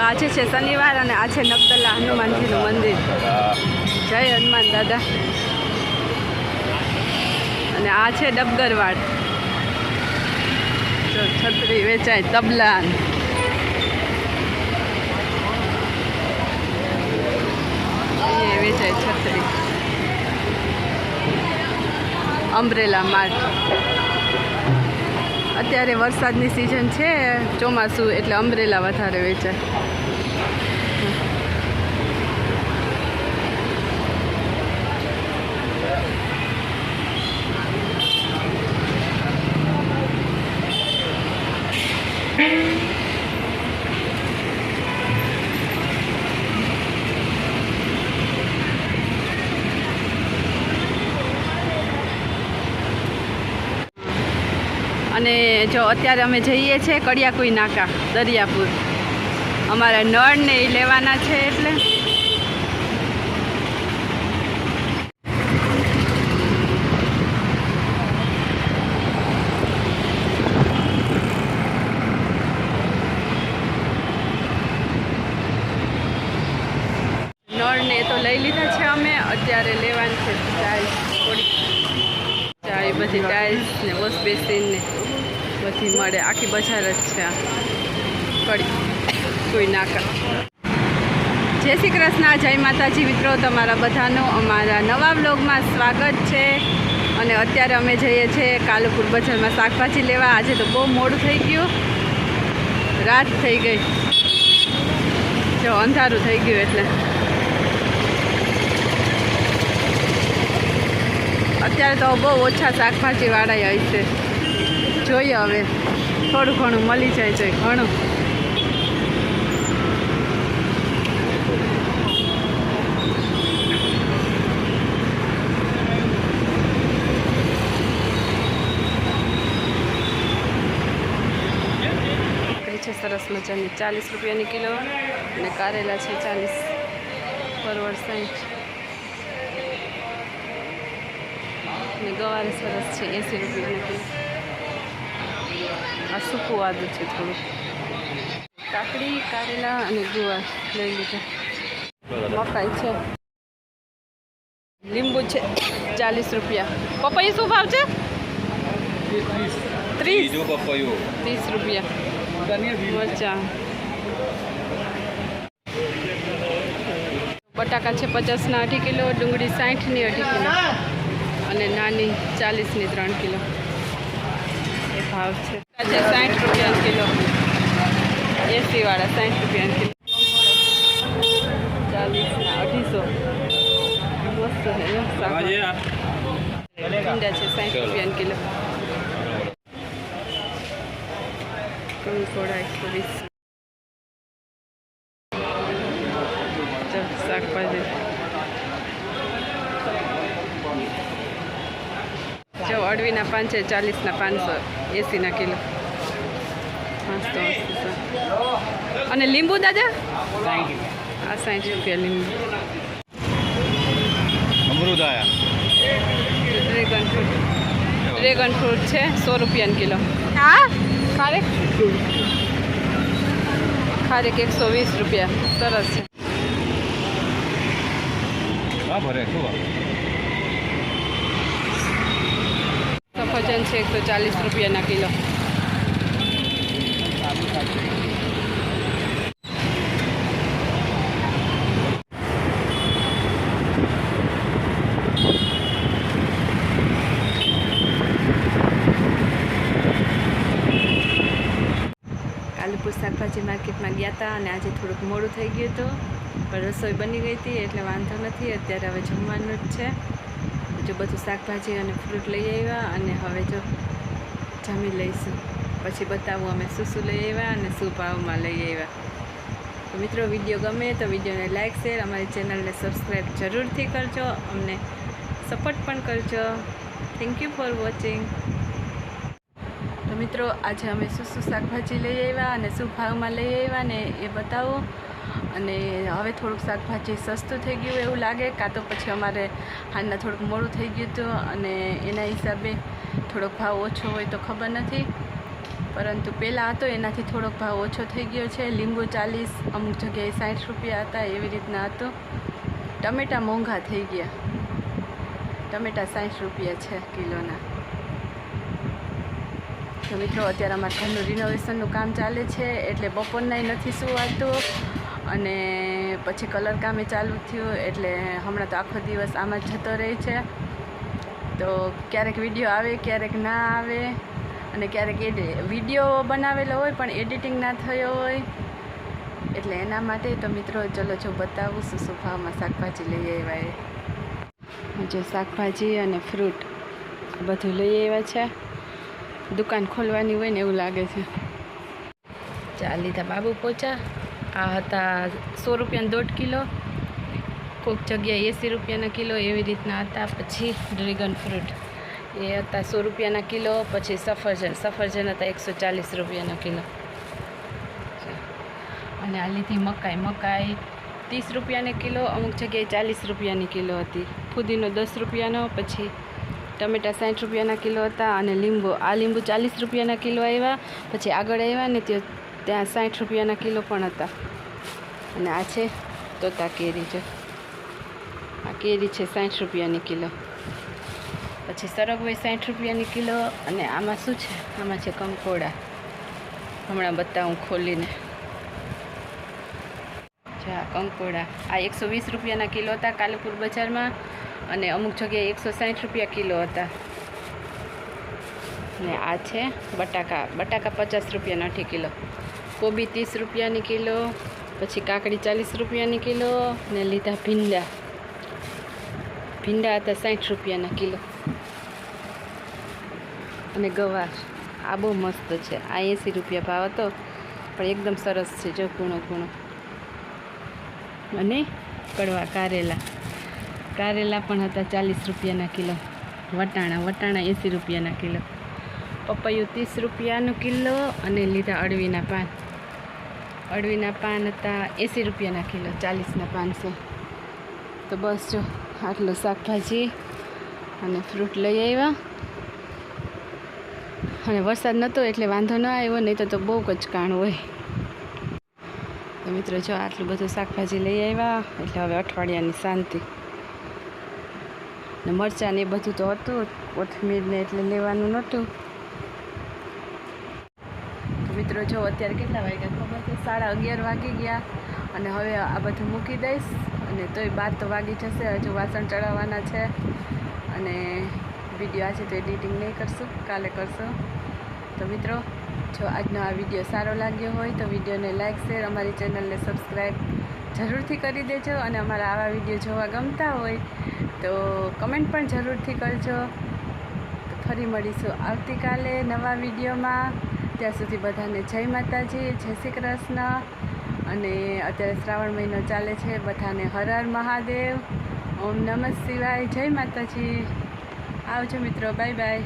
આજે છે શનિવાર અને આ છે નબદલા હનુમાનજીનું મંદિર. જય હનુમાન દાદા. અને આ છે ડબગરવાડ. છત્રી વેચાય તબલા વેચાય છત્રી. Umbrella mart. અત્યારે વરસાદની સિઝન છે, ચોમાસું એટલે અમ્બ્રેલા વધારે વેચાય. અને જો અત્યારે અમે જઈએ છીએ કડિયાકુઈ નાકા, દરિયાપુર. અમારા નળ ને એ લેવાના છે એટલે. નળને તો લઈ લીધા છે અમે, અત્યારે લેવાની છે ટાઈલ્સ થોડી ચાય, બધી ટાઇલ્સ ને વોશ બેસિન ને. બધી મળે. આખી બજાર જ છે કોઈ કોઈ નાકા જય શ્રી કૃષ્ણ. જય માતાજી. મિત્રો, તમારા બધાનું અમારા નવા બ્લોગમાં સ્વાગત છે. અને અત્યારે અમે જઈએ છીએ કાલુપુર બજારમાં શાકભાજી લેવા. આજે તો બહુ મોડું થઈ ગયું. રાત થઈ ગઈ. જો, અંધારું થઈ ગયું એટલે. અત્યારે તો બહુ ઓછા શાકભાજીવાળા હોય છે જોઈએ હવે. થોડું ઘણું મળી જાય છે, ઘણું. છે સરસ મજાની ચાલીસ રૂપિયાની કિલો અને કારેલા છે ચાલીસ પરવડ સાઠ અને ગવાર સરસ છે એંસી રૂપિયાની કિલો. આ સૂકું આદુ છે થોડું કાકડી કારેલા અને ગુવાર લઈ લીધા. મકાઈ છે. લીંબુ છે ચાલીસ રૂપિયા. પપૈયું શું ભાવ છે? ત્રીસ. પપૈયું. ત્રીસ રૂપિયા. મરચા. બટાકા છે પચાસના અઢી કિલો ડુંગળી સાઠની અઢી કિલો. અને નાની ચાલીસની ત્રણ કિલો. એ ભાવ છે. આજે સાઠ રૂપિયા કિલો. એસી વાળા સાઠ રૂપિયા કિલો. ચાલીસના અઢીસો. મસ્ત છે જો છે સાઠ રૂપિયા કિલો. કંકોડા એકસો વીસ જો શાકભાજી છે પાંચે ચાલીસના પાંચસો એંસીના કિલો. મસ્ત મસ્ત અને લીંબુ દાદા? આ સાઠ રૂપિયા લીંબુ. Dragon fruit. ડ્રેગન ફ્રૂટ છે સો રૂપિયાનો કિલો. હા? ખારેક ખારેક એકસો વીસ રૂપિયા. સરસ. છે ભરે શું સફરજન છે એકસો ચાલીસ રૂપિયાના કિલો. કાલુપુર શાકભાજી માર્કેટમાં ગયા હતા અને આજે થોડુંક મોડું થઈ ગયું હતું. પણ રસોઈ બની ગઈ હતી એટલે વાંધો નથી, અત્યારે હવે જમવાનું જ છે. જો બધું શાકભાજી અને ફ્રૂટ લઈ આવ્યા અને હવે જો જમી લઈશું. પછી બતાવું અમે શું શું લઈ આવ્યા અને શું ભાવમાં લઈ આવ્યા. તો મિત્રો, વીડિયો ગમે તો વિડીયોને લાઇક શેર અમારી ચેનલને સબસ્ક્રાઈબ જરૂરથી કરજો. અમને સપોર્ટ પણ કરજો. થેન્ક યુ ફોર વોચિંગ તો મિત્રો, આજે અમે શું શું શાકભાજી લઈ આવ્યા અને શું ભાવમાં લઈ આવ્યા ને એ બતાવો. અને હવે થોડુંક શાકભાજી સસ્તું થઈ ગયું એવું લાગે, કાં તો પછી અમારે હાલના થોડુંક મોડું થઈ ગયું હતું અને એના હિસાબે થોડોક ભાવ ઓછો હોય તો ખબર નથી. પરંતુ પહેલાં હતો, એનાથી થોડોક ભાવ ઓછો થઈ ગયો છે. લીંબુ ચાલીસ, અમુક જગ્યાએ સાઠ રૂપિયા હતા, એવી રીતના હતો. ટમેટાં મોંઘા થઈ ગયા. ટમેટાં સાઠ રૂપિયા છે કિલોના. તો મિત્રો, અત્યારે અમારા ઘરનું રિનોવેશનનું કામ ચાલે છે, એટલે બપોરનાય નથી સુવાતું. અને પછી કલર કામે ચાલુ થયું એટલે હમણાં તો આખો દિવસ આમાં જ જતો રહે છે. તો ક્યારેક વીડિયો આવે, ક્યારેક ના આવે અને ક્યારેક એડ, વીડિયો બનાવેલો હોય પણ એડિટિંગ ના થયો હોય. એટલે એના માટે તો મિત્રો ચલો જો બતાવું શું શું ભાવમાં શાકભાજી લઈ આવ્યા જો શાકભાજી અને ફ્રૂટ બધું લઈ આવ્યા છે. દુકાન ખોલવાની હોય ને એવું લાગે છે. ચા લીધા બાબુ પોચા. આ હતા સો રૂપિયાનો દોઢ કિલો. કોઈક જગ્યાએ એંસી રૂપિયાના કિલો એવી રીતના હતા. પછી ડ્રેગન ફ્રૂટ. એ હતા સો રૂપિયાના કિલો, પછી સફરજન. સફરજન હતા એકસો ચાલીસ રૂપિયાના કિલો. અને આ લીધી મકાઈ. મકાઈ ત્રીસ રૂપિયાની કિલો, અમુક જગ્યાએ ચાલીસ રૂપિયાની કિલો હતી. ફુદીનો દસ રૂપિયાનો, પછી ટમેટા સાઠ રૂપિયાના કિલો હતા અને લીંબુ. આ લીંબુ ચાલીસ રૂપિયાના કિલો આવ્યા. પછી આગળ આવ્યા ને તે ત્યાં સાઠ રૂપિયાના કિલો પણ હતા. અને આ છે તોતા કેરી છે. આ કેરી છે સાઠ રૂપિયાની કિલો. પછી સરગવાઈ સાઠ રૂપિયાની કિલો અને આમાં શું છે? આમાં છે કંકોડા. હમણાં બતાવું ખોલીને. જા, કંકોડા. આ એકસો વીસ રૂપિયાના કિલો હતા કાલુપુર બજારમાં અને અમુક જગ્યાએ એકસો સાઠ રૂપિયા કિલો હતા. ને આ છે બટાકા. બટાકા પચાસ રૂપિયાના અઢી કિલો. કોબી ત્રીસ રૂપિયાની કિલો, પછી કાકડી ચાલીસ રૂપિયાની કિલો ને લીધા ભીંડા. ભીંડા હતા સાઠ રૂપિયાના કિલો. અને ગવાર, આ બહુ મસ્ત છે. આ એંસી રૂપિયા ભાવ હતો, પણ એકદમ સરસ છે, જો ગુણો ગુણો. અને કડવા કારેલા. કારેલા પણ હતા ચાલીસ રૂપિયાના કિલો. વટાણા વટાણા એંસી રૂપિયાના કિલો. પપૈયું ત્રીસ રૂપિયાનો કિલો અને લીધા અળવીના પાન. અળવીના પાન હતા, એંસી રૂપિયાના કિલો, ચાલીસના પાંચસો. તો બસ જો, આટલું શાકભાજી અને ફ્રૂટ લઈ આવ્યા. અને વરસાદ નહોતો એટલે વાંધો ન આવ્યો, નહીં તો તો બહુ કચકાણ હોય. તો મિત્રો જો, આટલું બધું શાકભાજી લઈ આવ્યા, એટલે હવે અઠવાડિયાની શાંતિ. ને મરચાં ને એ બધું તો હતું કોથમીરને એટલે લેવાનું નહોતું. મિત્રો જો, અત્યારે કેટલા વાગ્યા? સાડા અગિયાર વાગી ગયા અને હવે આ બધું મૂકી દઈશ અને તોય બાર તો વાગી જશે, હજુ વાસણ ચડાવવાના છે અને વીડિયો આજે તો એડિટિંગ નહીં કરશું, કાલે કરશું. તો મિત્રો, જો આજનો આ વીડિયો સારો લાગ્યો હોય તો વિડીયોને લાઇક શેર અમારી ચેનલને સબસ્ક્રાઈબ જરૂરથી કરી દેજો અને અમારા આવા વીડિયો જોવા ગમતા હોય તો કમેન્ટ પણ જરૂરથી કરજો. ફરી મળીશું આવતીકાલે નવા વિડીયોમાં ત્યાં સુધી બધાને જય માતાજી, જય શ્રી કૃષ્ણ. અને અત્યારે શ્રાવણ મહિનો ચાલે છે, બધાને હર હર મહાદેવ. ઓમ નમઃ શિવાય, જય માતાજી. આવજો મિત્રો, બાય બાય.